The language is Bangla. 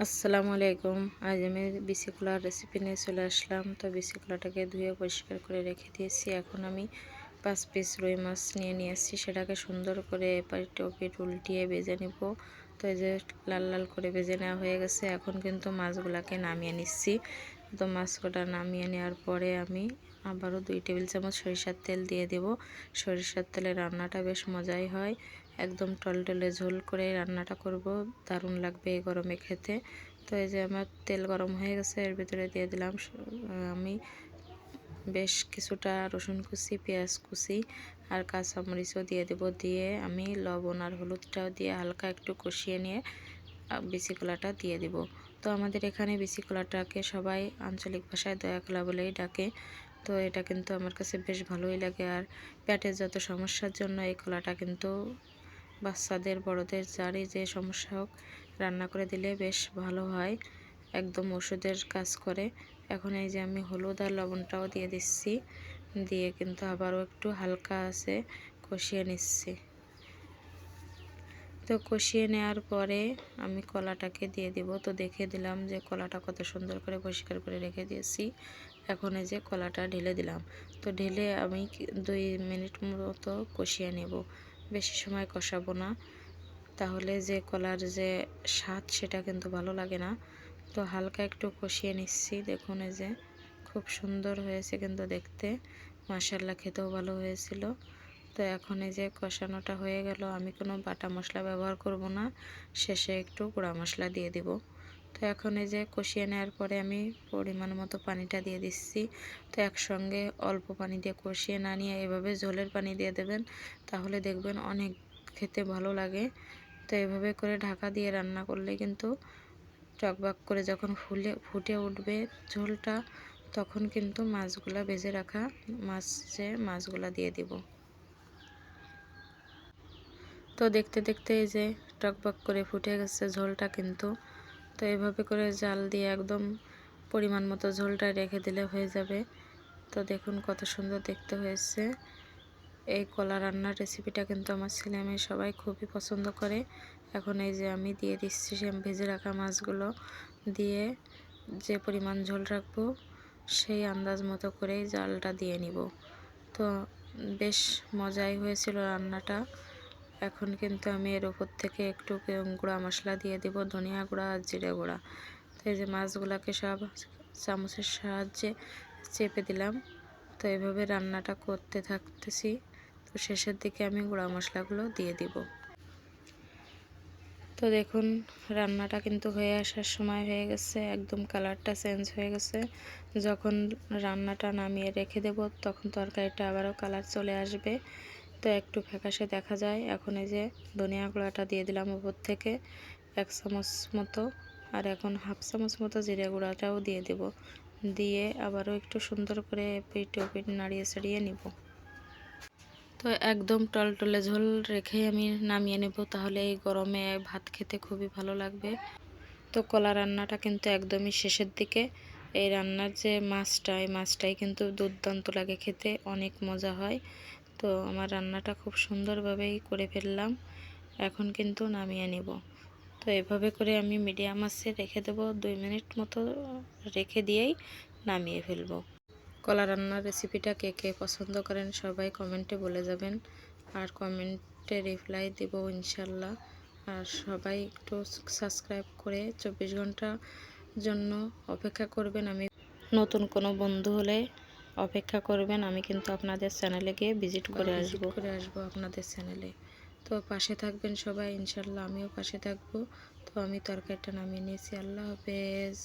আসসালামু আলাইকুম। আজ আমি বিসি কলার রেসিপি নিয়ে চলে আসলাম। তো বিসি কলাটাকে ধুয়ে পরিষ্কার করে রেখে দিয়েছি। এখন আমি পাঁচ পিস রুই মাছ নিয়ে নিয়ে আসছি সেটাকে সুন্দর করে এপারে টপিট উল্টিয়ে বেজে নিব। তো এই যে লাল লাল করে বেজে নেওয়া হয়ে গেছে। এখন কিন্তু মাছগুলাকে নামিয়ে নিচ্ছি। তো মাছ কটা নামিয়ে নেওয়ার পরে আমি আবারও দুই টেবিল চামচ সরিষার তেল দিয়ে দেব। সরিষার তেলে রান্নাটা বেশ মজাই হয়। একদম টলটলে ঝোল করে রান্নাটা করব। দারুণ লাগবে এই গরমে খেতে। তো এই যে আমার তেল গরম হয়ে গেছে, এর ভিতরে দিয়ে দিলাম আমি বেশ কিছুটা রসুন কুচি, পেঁয়াজ কুচি আর কাঁচামরিচও দিয়ে দেব। দিয়ে আমি লবণ আর হলুদটাও দিয়ে হালকা একটু কষিয়ে নিয়ে বিচি কলাটা দিয়ে দিব। তো আমাদের এখানে বিচি কলাটাকে সবাই আঞ্চলিক ভাষায় দয়া কলা বলেই ডাকে। তো এটা কিন্তু আমার কাছে বেশ ভালোই লাগে। আর পেটের যত সমস্যার জন্য এই কলাটা কিন্তু বাচ্চাদের, বড়দের যারই যে সমস্যা হোক, রান্না করে দিলে বেশ ভালো হয়। একদম ওষুধের কাজ করে। এখন এই যে আমি হলুদ আর লবণটাও দিয়ে দিচ্ছি। দিয়ে কিন্তু আবারও একটু হালকা আছে, কষিয়ে নিচ্ছি। তো কষিয়ে নেওয়ার পরে আমি কলাটাকে দিয়ে দিব। তো দেখে দিলাম যে কলাটা কত সুন্দর করে পরিষ্কার করে রেখে দিয়েছি। এখন এই যে কলাটা ঢেলে দিলাম। তো ঢেলে আমি দুই মিনিট মতো কষিয়ে নেব। বেশি সময় কষাবো না। তাহলে যে কলার যে স্বাদ, সেটা কিন্তু ভালো লাগে না। তো হালকা একটু কষিয়ে নিচ্ছি। দেখুন, এই যে খুব সুন্দর হয়েছে কিন্তু দেখতে। মাসাল্লা খেতেও ভালো হয়েছিল। তো এখন এই যে কষানোটা হয়ে গেল। আমি কোনো বাটা মশলা ব্যবহার করব না। শেষে একটু গুঁড়া মশলা দিয়ে দিব। তো এখন এই যে কষিয়ে নেওয়ার পরে আমি পরিমাণ মতো পানিটা দিয়ে দিচ্ছি। তো একসঙ্গে অল্প পানি দিয়ে কষিয়ে না নিয়ে এভাবে ঝোলের পানি দিয়ে দেবেন, তাহলে দেখবেন অনেক খেতে ভালো লাগে। তো এভাবে করে ঢাকা দিয়ে রান্না করলে কিন্তু টকবাক করে যখন ফুলে, ফুটে উঠবে ঝোলটা, তখন কিন্তু মাছগুলা ভেজে রাখা মাছে মাছগুলা দিয়ে দিব। তো দেখতে দেখতে এই যে টকবাক করে ফুটে গেছে ঝোলটা কিন্তু। তো এভাবে করে জাল দিয়ে একদম পরিমাণ মতো ঝোলটা রেখে দিলে হয়ে যাবে। তো দেখুন কত সুন্দর দেখতে হয়েছে। এই কলা রান্নার রেসিপিটা কিন্তু আমার ছেলে মেয়ে সবাই খুবই পছন্দ করে। এখন এই যে আমি দিয়ে দিচ্ছি সে ভেজে রাখা মাছগুলো দিয়ে যে পরিমাণ ঝোল রাখব সেই আন্দাজ মতো করেই জালটা দিয়ে নিব। তো বেশ মজাই হয়েছিল রান্নাটা। এখন কিন্তু আমি এর উপর থেকে একটু গুঁড়া মশলা দিয়ে দিব, ধনিয়া গুঁড়া আর জিরে গুঁড়া। তো এই যে মাছগুলোকে সব চামচের সাহায্যে চেপে দিলাম। তো এভাবে রান্নাটা করতে থাকতেছি। তো শেষের দিকে আমি গুঁড়া মশলাগুলো দিয়ে দিব। তো দেখুন, রান্নাটা কিন্তু হয়ে আসার সময় হয়ে গেছে, একদম কালারটা চেঞ্জ হয়ে গেছে। যখন রান্নাটা নামিয়ে রেখে দেব, তখন তরকারিটা আবারও কালার চলে আসবে। তো একটু ফ্যাকাশে দেখা যায়। এখন এই যে ধনিয়া গুঁড়াটা দিয়ে দিলাম উপর থেকে এক চামচ মতো। আর এখন হাফ চামচ মতো জিরে গুঁড়াটাও দিয়ে দেব। দিয়ে আবারও একটু সুন্দর করে পিঠ পিঠ নাড়িয়ে ছাড়িয়ে নিব। তো একদম টলটলে ঝোল রেখে আমি নামিয়ে নেব, তাহলে এই গরমে ভাত খেতে খুবই ভালো লাগবে। তো কলা রান্নাটা কিন্তু একদমই শেষের দিকে। এই রান্নার যে মাছটা, এই মাছটাই কিন্তু দুর্দান্ত লাগে খেতে, অনেক মজা হয়। তো আমার রান্নাটা খুব সুন্দরভাবেই করে ফেললাম। এখন কিন্তু নামিয়ে নেব। তো এভাবে করে আমি মিডিয়াম মাছে রেখে দেব, দুই মিনিট মতো রেখে দিয়েই নামিয়ে ফেলব। কলা রান্নার রেসিপিটা কে কে পছন্দ করেন সবাই কমেন্টে বলে যাবেন। আর কমেন্টে রিপ্লাই দেব ইনশাল্লাহ। আর সবাই একটু সাবস্ক্রাইব করে চব্বিশ ঘণ্টা জন্য অপেক্ষা করবেন আমি। নতুন কোনো বন্ধু হলে অপেক্ষা করবেন আমি কিন্তু আপনাদের চ্যানেলে গিয়ে ভিজিট করে আসব। করে আসব আপনাদের চ্যানেলে তো পাশে থাকবেন সবাই ইনশাল্লাহ আমিও পাশে থাকব। তো আমি তরকারিটা নামিয়ে নিয়েছি আল্লাহ হাফেজ।